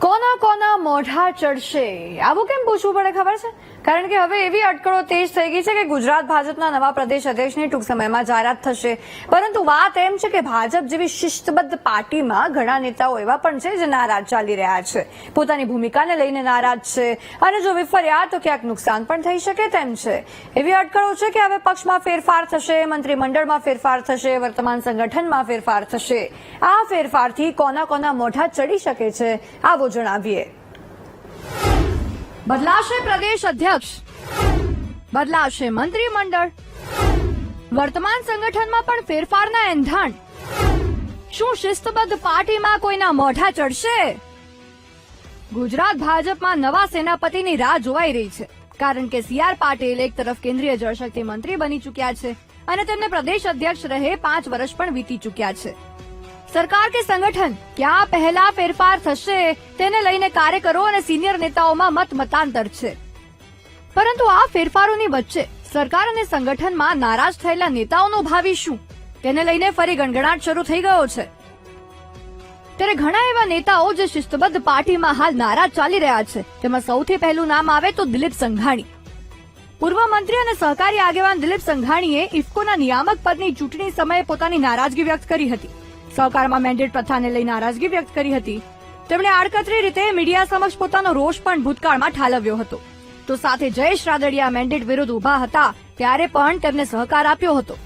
કોના કોના મોઢા ચડશે? આવું કેમ પૂછવું પડે ખબર છે? કારણ કે હવે એવી અટકળો તેજ થઈ ગઈ છે કે ગુજરાત ભાજપના નવા પ્રદેશ અધ્યક્ષની ટૂંક સમયમાં જાહેરાત થશે. પરંતુ વાત એમ છે કે ભાજપ જેવી શિસ્તબદ્ધ પાર્ટીમાં ઘણા નેતાઓ એવા પણ છે જે નારાજ ચાલી રહ્યા છે. પોતાની ભૂમિકાને લઈને નારાજ છે. અને જો વિફર્યા તો ક્યાંક નુકસાન પણ થઈ શકે તેમ છે. એવી અટકળો છે કે હવે પક્ષમાં ફેરફાર થશે, મંત્રીમંડળમાં ફેરફાર થશે, વર્તમાન સંગઠનમાં ફેરફાર થશે. આ ફેરફારથી કોના કોના મોઢા ચડી શકે છે, આવો જણાવીએ. બદલાશે પ્રદેશ અધ્યક્ષ. બદલાશે મંત્રીમંડળ. વર્તમાન સંગઠનમાં પણ ફેરફારના એંધાણ. શું શિસ્તબદ્ધ પાર્ટીમાં કોઈના મોઢા ચડશે? ગુજરાત ભાજપમાં નવા સેનાપતિની રાહ જોવાઈ રહી છે, કારણ કે સી આર પાટીલ એક તરફ કેન્દ્રીય જળશક્તિ મંત્રી બની ચૂક્યા છે અને તેમને પ્રદેશ અધ્યક્ષ રહે પાંચ વર્ષ પણ વીતી ચૂક્યા છે. સરકાર કે સંગઠન, ક્યાં પહેલા ફેરફાર થશે તેને લઈને કાર્યકરો અને સિનિયર નેતાઓમાં મત મતાંતર છે. પરંતુ આ ફેરફારોની વચ્ચે સરકાર અને સંગઠનમાં નારાજ થયેલા નેતાઓનું ભાવિ શું? તેને લઈને ફરી ગણગણાટ શરૂ થઈ ગયો છે. ત્યારે ઘણા એવા નેતાઓ જે શિસ્તબદ્ધ પાર્ટીમાં હાલ નારાજ ચાલી રહ્યા છે. તેમાં સૌથી પહેલું નામ આવે તો દિલીપ સંઘાણી. પૂર્વ મંત્રી અને સહકારી આગેવાન દિલીપ સંઘાણીએ ઇફકોના નિયામક પદની ચૂંટણી સમયે પોતાની નારાજગી વ્યક્ત કરી હતી. સહકારમાં મેન્ડેટ પ્રથાને લઈ નારાજગી વ્યક્ત કરી હતી. તેમણે આડકતરી રીતે મીડિયા સમક્ષ પોતાનો રોષ પણ ભૂતકાળમાં ઠાલવ્યો હતો. તો સાથે જયેશ રાદડિયા મેન્ડેટ વિરુદ્ધ ઊભા હતા ત્યારે પણ તેમને સહકાર આપ્યો હતો.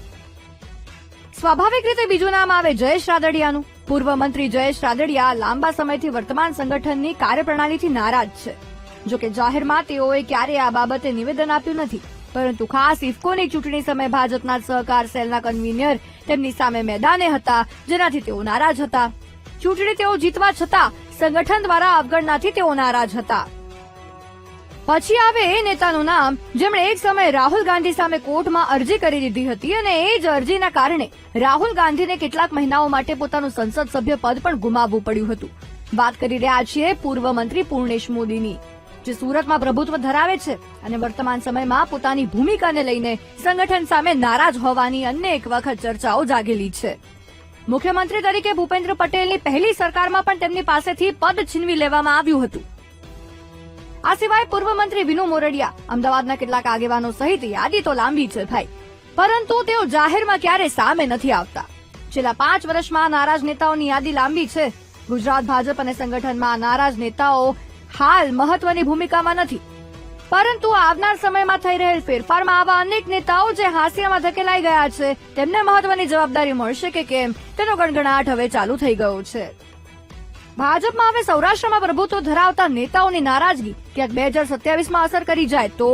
સ્વાભાવિક રીતે બીજું નામ આવે જયેશ રાદડિયાનું. પૂર્વ મંત્રી જયેશ રાદડિયા લાંબા સમયથી વર્તમાન સંગઠનની કાર્યપ્રણાલીથી નારાજ છે. જોકે જાહેરમાં તેઓએ ક્યારેય આ બાબતે નિવેદન આપ્યું નથી. પરંતુ ખાસ ઇફકોની ચૂંટણી સમયે ભાજપના સહકાર સેલના કન્વીનર તેમની સામે મેદાને હતા, જેનાથી તેઓ નારાજ હતા. ચૂંટણી તેઓ જીતવા છતાં સંગઠન દ્વારા અવગણનાથી તેઓ નારાજ હતા. પછી આવે એ નેતાનું નામ, જેમણે એક સમયે રાહુલ ગાંધી સામે કોર્ટમાં અરજી કરી દીધી હતી અને એ જ અરજીના કારણે રાહુલ ગાંધીને કેટલાક મહિનાઓ માટે પોતાનું સંસદ સભ્ય પદ પણ ગુમાવવું પડ્યું હતું. વાત કરી રહ્યા છીએ પૂર્વ મંત્રી પૂર્ણેશ મોદીની. જે સુરતમાં પ્રભુત્વ ધરાવે છે અને વર્તમાન સમયમાં પોતાની ભૂમિકાને લઈને સંગઠન સામે નારાજ હોવાની અનેક વખત ચર્ચાઓ જાગેલી છે. મુખ્યમંત્રી તરીકે ભૂપેન્દ્ર પટેલની પહેલી સરકારમાં પણ તેમની પાસેથી પદ છીનવી લેવામાં આવ્યું હતું. આ સિવાય પૂર્વ મંત્રી વિનુ મોરડિયા, અમદાવાદના કેટલાક આગેવાનો સહિત યાદી તો લાંબી છે ભાઈ, પરંતુ તેઓ જાહેરમાં ક્યારે સામે નથી આવતા. છેલ્લા પાંચ વર્ષમાં નારાજ નેતાઓની યાદી લાંબી છે. ગુજરાત ભાજપ અને સંગઠનમાં નારાજ નેતાઓ હાલ મહત્વની ભૂમિકામાં નથી. પરંતુ આવનાર સમયમાં થઈ રહેલ ફેરફારમાં આવા અનેક નેતાઓ જે હાસ્યમાં ધકેલાઈ ગયા છે, તેમને મહત્વની જવાબદારી મળશે કે કેમ? તેનો ગણગણાટ હવે ચાલુ થઈ ગયો છે. ભાજપમાં હવે સૌરાષ્ટ્રમાં પ્રભુત્વ ધરાવતા નેતાઓની નારાજગી ક્યાંક બે હજાર સત્યાવીસમાં અસર કરી જાય તો?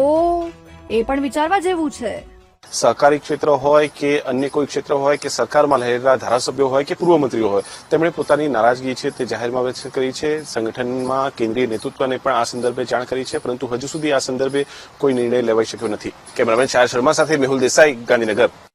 એ પણ વિચારવા જેવું છે. સહકારી ક્ષેત્ર હોય કે અન્ય કોઈ ક્ષેત્ર હોય કે સરકારમાં રહેલા ધારાસભ્યો હોય કે પૂર્વ મંત્રીઓ હોય, તેમણે પોતાની નારાજગી છે તે જાહેરમાં વ્યક્ત કરી છે. સંગઠનમાં કેન્દ્રીય નેતૃત્વને પણ આ સંદર્ભે જાણ કરી છે, પરંતુ હજુ સુધી આ સંદર્ભે કોઈ નિર્ણય લેવાઈ શક્યો નથી. કેમેરામેન શાયર શર્મા સાથે મેહુલ દેસાઈ, ગાંધીનગર.